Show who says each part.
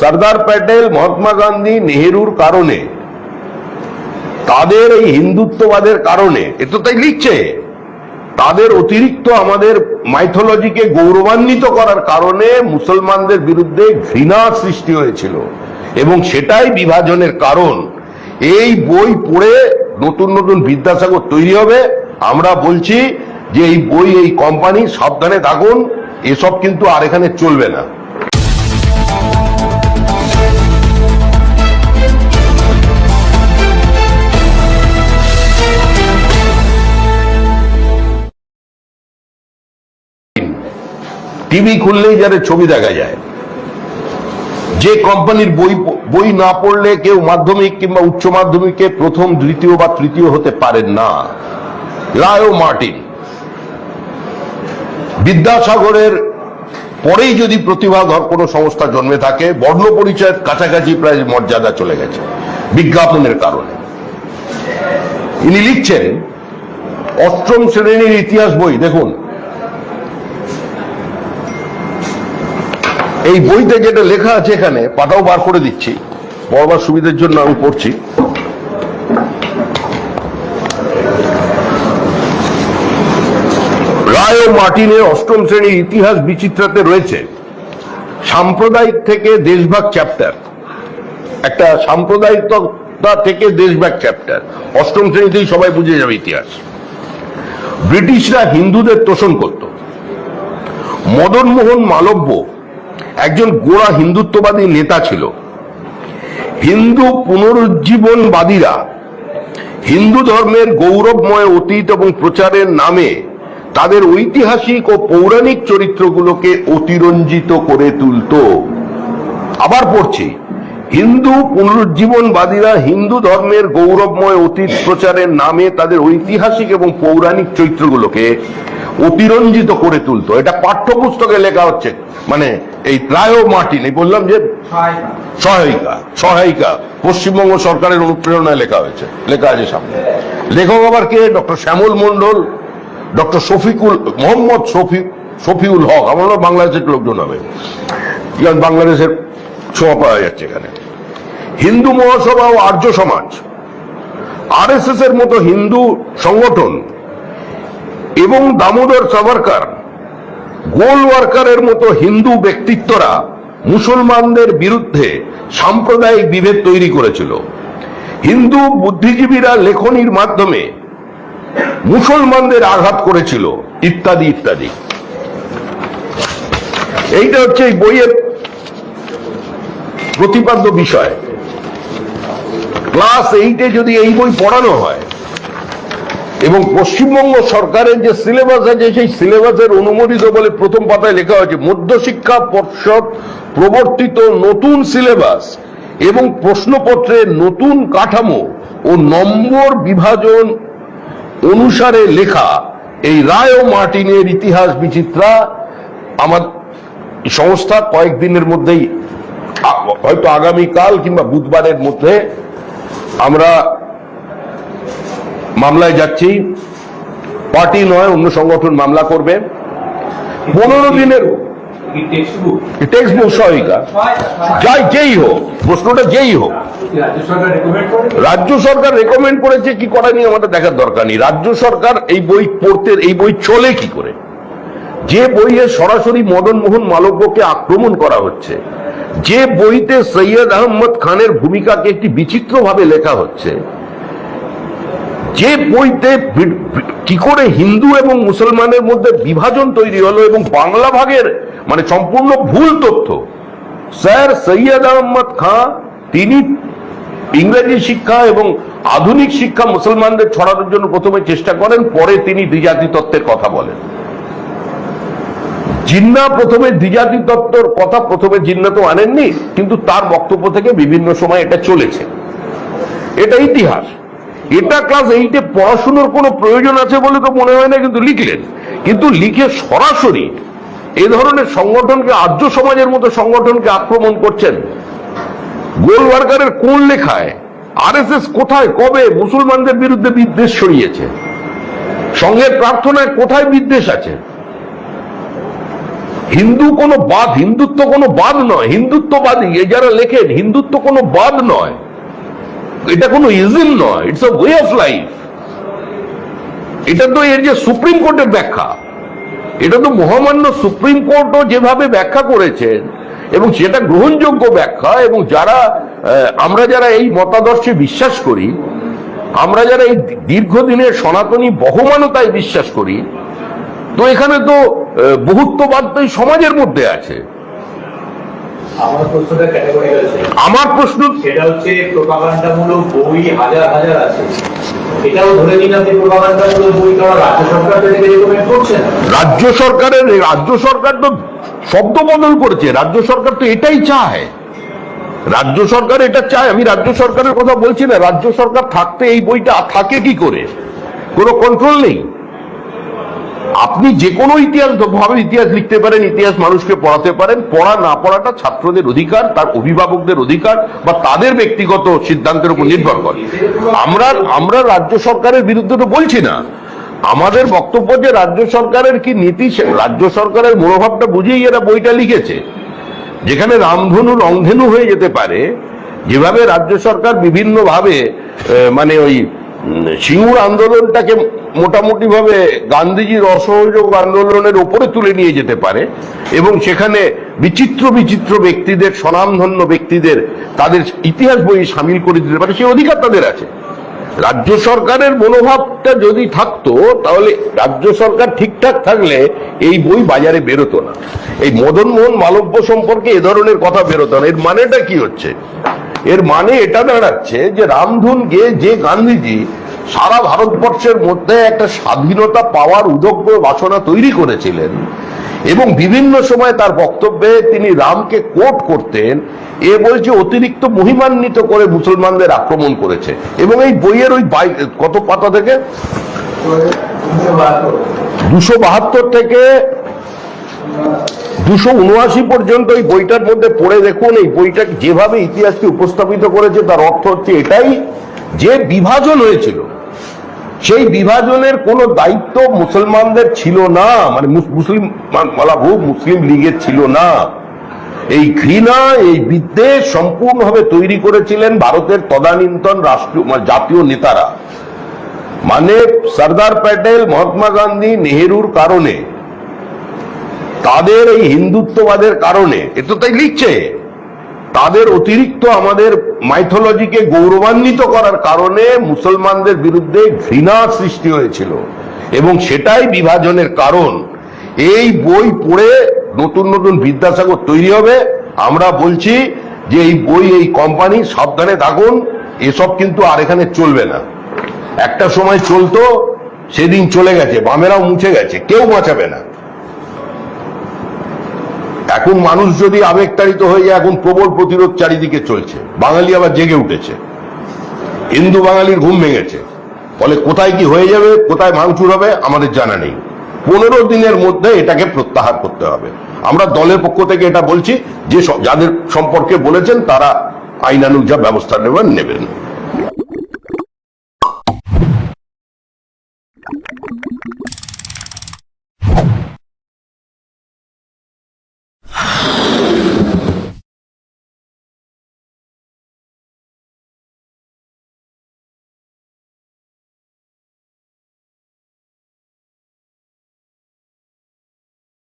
Speaker 1: সর্দার প্যাটেল, মহাত্মা গান্ধী, নেহেরুর কারণে, তাদের এই হিন্দুত্ববাদের কারণে, এ তো তাই লিখছে, তাদের অতিরিক্ত আমাদের মাইথোলজিকে গৌরবান্বিত করার কারণে মুসলমানদের বিরুদ্ধে ঘৃণার সৃষ্টি হয়েছিল। এবং সেটাই বিভাজনের কারণ। এই বই পড়ে নতুন নতুন বিদ্যাসাগর তৈরি হবে। আমরা বলছি যে এই বই, এই কোম্পানি সাবধানে থাকুন, এসব কিন্তু আর এখানে চলবে না। টিভি খুললেই যাদের ছবি দেখা যায়। যে কোম্পানির বই বই না পড়লে কেউ মাধ্যমিক কিংবা উচ্চ মাধ্যমিকে প্রথম, দ্বিতীয় বা তৃতীয় হতে পারেন না। Leo Martin. বিদ্যাসাগরের পরেই যদি প্রতিভাধর কোনো সংস্থা জন্মে থাকে, বর্ণ পরিচয়ের কাছাকাছি প্রায় মর্যাদা চলে গেছে, বিজ্ঞাপনের কারণে। ইনি লিখছেন, অষ্টম শ্রেণির ইতিহাস বই, দেখুন এই বইতে যেটা লেখা আছে এখানে পাটাও বার করে দিচ্ছি। পড়বার সুবিধার জন্য আমি পড়ছি। রায় ও মার্টিনের অষ্টম শ্রেণির ইতিহাস বিচিত্রাতে রয়েছে। সাম্প্রদায়িক থেকে দেশভাগ চ্যাপ্টার একটা সাম্প্রদায়িকতা থেকে দেশভাগ চ্যাপ্টার অষ্টম শ্রেণীতেই সবাই বুঝে যাবে ইতিহাস। ব্রিটিশরা হিন্দুদের তোষণ করত। মদন মোহন মালব্য একজন গোড়া হিন্দুত্ববাদী নেতা ছিল। হিন্দু পুনরুজ্জীবনবাদীরা হিন্দু ধর্মের গৌরবময় অতীত এবং প্রচারের নামে তাদের ঐতিহাসিক ও পৌরাণিক চরিত্রগুলোকে অতিরঞ্জিত করে তুলত। আবার পড়ছি, হিন্দু পুনরুজ্জীবনবাদীরা হিন্দু ধর্মের গৌরবময় অতীত প্রচারের নামে তাদের ঐতিহাসিক এবং পৌরাণিক চরিত্রগুলোকে অতিরঞ্জিত করে তুলতো। এটা পাঠ্যপুস্তকে লেখা হচ্ছে। মানে এই রায় মার্টিন এই বললাম যে সহায়িকা। সহায়িকা পশ্চিমবঙ্গ সরকারের অনুপ্রেরণায় লেখা হয়েছে লেখা আছে সামনে। লেখক আবার কে? Doctor Shyamal Mondal doctor Shafiqul Mohammad Shafi Shafiul Haque. আমার বাংলাদেশের লোকজন হবে। কারণ বাংলাদেশের ছোঁয়া পাওয়া যাচ্ছে এখানে। হিন্দু মহাসভা ও আর্য সমাজ। আরএসএস এর মতো হিন্দু সংগঠন এবং দামোদর সাভারকার গোলওয়ার্কারের মতো হিন্দু ব্যক্তিত্বরা মুসলমানদের বিরুদ্ধে সাম্প্রদায়িক বিভেদ তৈরি করেছিল। হিন্দু বুদ্ধিজীবীরা লেখনির মাধ্যমে মুসলমানদের আঘাত করেছিল, ইত্যাদি ইত্যাদি। এইটা হচ্ছে এই বইয়ের প্রতিপাদ্য বিষয়। ক্লাস এইটে যদি এই বই পড়ানো হয় এবং পশ্চিমবঙ্গ সরকারের যে সিলেবাস আছে, সেই সিলেবাসের অনুমোদিত বলে প্রথম পাতায় লেখা হয়েছে, মধ্যশিক্ষা পর্ষদ প্রবর্তিত নতুন সিলেবাস এবং প্রশ্নপত্রের নতুন কাঠামো ও নম্বর বিভাজন অনুসারে লেখা এই রায় ও মার্টিনের ইতিহাস বিচিত্রা আমার সংস্থা কয়েকদিনের মধ্যেই হয়তো আগামীকাল কিংবা বুধবারের মধ্যে আমরা মামলায় যাচ্ছি। পার্টি নয় অন্য সংগঠন মামলা করবে। পনেরো দিনের
Speaker 2: টেক্সট বুক
Speaker 1: সহায়িকা যাই যেই হোক প্রশ্নটা যেই হোক।
Speaker 2: রাজ্য সরকার রেকমেন্ড করে
Speaker 1: করেছে কি করেনি আমাদের দেখার দরকার নেই। রাজ্য সরকার এই বই পড়তে এই বই চলে কি করে? যে বইয়ে সরাসরি মদন মোহন মালব্যকে আক্রমণ করা হচ্ছে যে বইতে সৈয়দ আহমদ খানের ভূমিকাকে একটি বিচিত্রভাবে লেখা হচ্ছে যে বইতে কি করে হিন্দু এবং মুসলমানের মধ্যে বিভাজন তৈরি হলো এবং বাংলা ভাগের মানে সম্পূর্ণ ভুল তথ্য, স্যার সৈয়দ আহমদ খান তিনি ইংরেজি শিক্ষা এবং আধুনিক শিক্ষা মুসলমানদের ছড়ানোর জন্য প্রথমে চেষ্টা করেন, পরে তিনি দ্বিজাতি তত্ত্বের কথা বলেন। জিন্না প্রথমে দ্বিজাতি তত্ত্বর কথা প্রথমে জিন্না তো আনেননি, কিন্তু তার বক্তব্য থেকে বিভিন্ন সময় এটা চলেছে। এটা ইতিহাস। এটা ক্লাস এইটে পড়াশোনার কোনো প্রয়োজন আছে বলে তো মনে হয় না, কিন্তু লিখলেন। কিন্তু লিখে সরাসরি এ ধরনের সংগঠনকে, আর্য সমাজের মতো সংগঠনকে আক্রমণ করছেন। গোল ওয়ার্কারের কোন লেখায়, আরএসএস কোথায়, কবে মুসলমানদের বিরুদ্ধে বিদ্বেষ সরিয়েছে সঙ্গে প্রার্থনায় কোথায় বিদ্বেষ আছে? হিন্দু কোনো বাদ, হিন্দুত্ব কোনো বাদ নয়। হিন্দুত্ববাদী, এ যারা লেখেন, হিন্দুত্ব কোনো বাদ নয়। এটা কোনো ইজিল নয় it's a way of life এটা তো এর যে সুপ্রিম কোর্টের ব্যাখ্যা। এটা তো মহামান্য সুপ্রিম কোর্টও যেভাবে ব্যাখ্যা করেছেন, এবং সেটা গ্রহণযোগ্য ব্যাখ্যা, এবং যারা আমরা যারা এই মতাদর্শে বিশ্বাস করি, আমরা যারা এই দীর্ঘদিনের সনাতনী বহমানতায় বিশ্বাস করি, তো এখানে তো বহুত্ববাদ তো সমাজের মধ্যে আছে।
Speaker 2: আমার প্রশ্নটা ক্যাটাগরিক্যাল
Speaker 1: আমার প্রশ্ন
Speaker 2: সেটা হচ্ছে প্রোপাগান্ডামূলক বই হাজার হাজার আছে। এটাও ধরে নিন আপনি প্রোপাগান্ডামূলক বই কারণ রাজ্য সরকার থেকে রেকমেন্ড করছে না।
Speaker 1: রাজ্য সরকারের রাজ্য সরকার তো শব্দ বদল করেছে। রাজ্য সরকার তো এটাই চায়। রাজ্য সরকার এটা চায়। আমি রাজ্য সরকারের কথা বলছি না। রাজ্য সরকার থাকতে এই বইটা থাকে কি করে? কোনো কন্ট্রোল নেই। আপনি যে কোনো ইতিহাস ভাবে ইতিহাস লিখতে পারেন, ইতিহাস মানুষকে পড়াতে পারেন, পড়া না পড়াটা ছাত্রদের অধিকার, তার অভিভাবকদের অধিকার বা তাদের ব্যক্তিগত সিদ্ধান্তের উপর নির্ভর করে। আমরা আমরা রাজ্য সরকারের বিরুদ্ধে তো বলছি না। আমাদের বক্তব্য যে রাজ্য সরকারের কি নীতি রাজ্য সরকারের মনোভাবটা বুঝেই এরা বইটা লিখেছে। যেখানে রামধনু রংধেনু হয়ে যেতে পারে, যেভাবে রাজ্য সরকার বিভিন্নভাবে মানে ওই সিঙ্গুর আন্দোলনটাকে মোটামুটি ভাবে গান্ধীজির অসহযোগ আন্দোলনের ওপরে তুলে নিয়ে যেতে পারে এবং সেখানে বিচিত্র বিচিত্র ব্যক্তিদের, স্বনামধন্য ব্যক্তিদের তাদের ইতিহাস বই সামিল করে দিতে পারে, সেই অধিকার তাদের আছে। রাজ্য সরকারের মনোভাবটা যদি থাকতো, তাহলে রাজ্য সরকার ঠিকঠাক থাকলে এই বই বাজারে বেরোতো না। এই মদন মোহন মালব্য সম্পর্কে এ ধরনের কথা বেরোতো না। এর মানেটা কি হচ্ছে? এর মানে এটা দাঁড়াচ্ছে যে রামধুন গিয়ে যে গান্ধীজি সারা ভারতবর্ষের মধ্যে একটা স্বাধীনতা পাওয়ার উদগ্র বাসনা তৈরি করেছিলেন এবং বিভিন্ন সময় তার বক্তব্যে তিনি রামকে কোট করতেন, এ বলছে অতিরিক্ত মহিমান্বিত করে মুসলমানদের আক্রমণ করেছে। এবং এই বইয়ের ওই কত পাতা থেকে? দুশো বাহাত্তর থেকে দুশো উনআশি পর্যন্ত এই বইটার মধ্যে পড়ে দেখুন, এই বইটা যেভাবে ইতিহাসকে উপস্থাপিত করেছে, তার অর্থ হচ্ছে এটাই যে বিভাজন হয়েছিল, সেই বিভাজনের কোনো দায়িত্ব মুসলমানদের ছিল না মানে মুসলিম মালাভু মুসলিম লীগের ছিল না। এই ঘৃণা, এই বিদ্বেষ সম্পূর্ণভাবে তৈরি করেছিলেন ভারতের তদানীন্তন রাষ্ট্রীয় মানে জাতীয় নেতারা। মানে সর্দার প্যাটেল, মহাত্মা গান্ধী, নেহেরুর কারণে, তাদের এই হিন্দুত্ববাদের কারণে, এ তো তাই লিখছে। তাদের অতিরিক্ত আমাদের মাইথোলজিকে গৌরবান্বিত করার কারণে মুসলমানদের বিরুদ্ধে ঘৃণা সৃষ্টি হয়েছিল। এবং সেটাই বিভাজনের কারণ। এই বই পড়ে নতুন নতুন বিদ্যাসাগর তৈরি হবে। আমরা বলছি যে এই বই, এই কোম্পানি সাবধানে থাকুন। এসব কিন্তু আর এখানে চলবে না। একটা সময় চলতো, সেদিন চলে গেছে, বামেরাও মুছে গেছে, কেউ বাঁচাবে না। এখন মানুষ যদি আবেগতাড়িত হয়ে যায়, এখন প্রবল প্রতিরোধ চারিদিকে চলছে। বাঙালি আবার জেগে উঠেছে। হিন্দু বাঙালির ঘুম ভেঙেছে। ফলে কোথায় কি হয়ে যাবে, কোথায় ভাঙচুর হবে, আমাদের জানা নেই। পনেরো দিনের মধ্যে এটাকে প্রত্যাহার করতে হবে। আমরা দলের পক্ষ থেকে এটা বলছি, যে যাদের সম্পর্কে বলেছেন, তারা আইনানুগ ব্যবস্থা নেবেন নেবেন।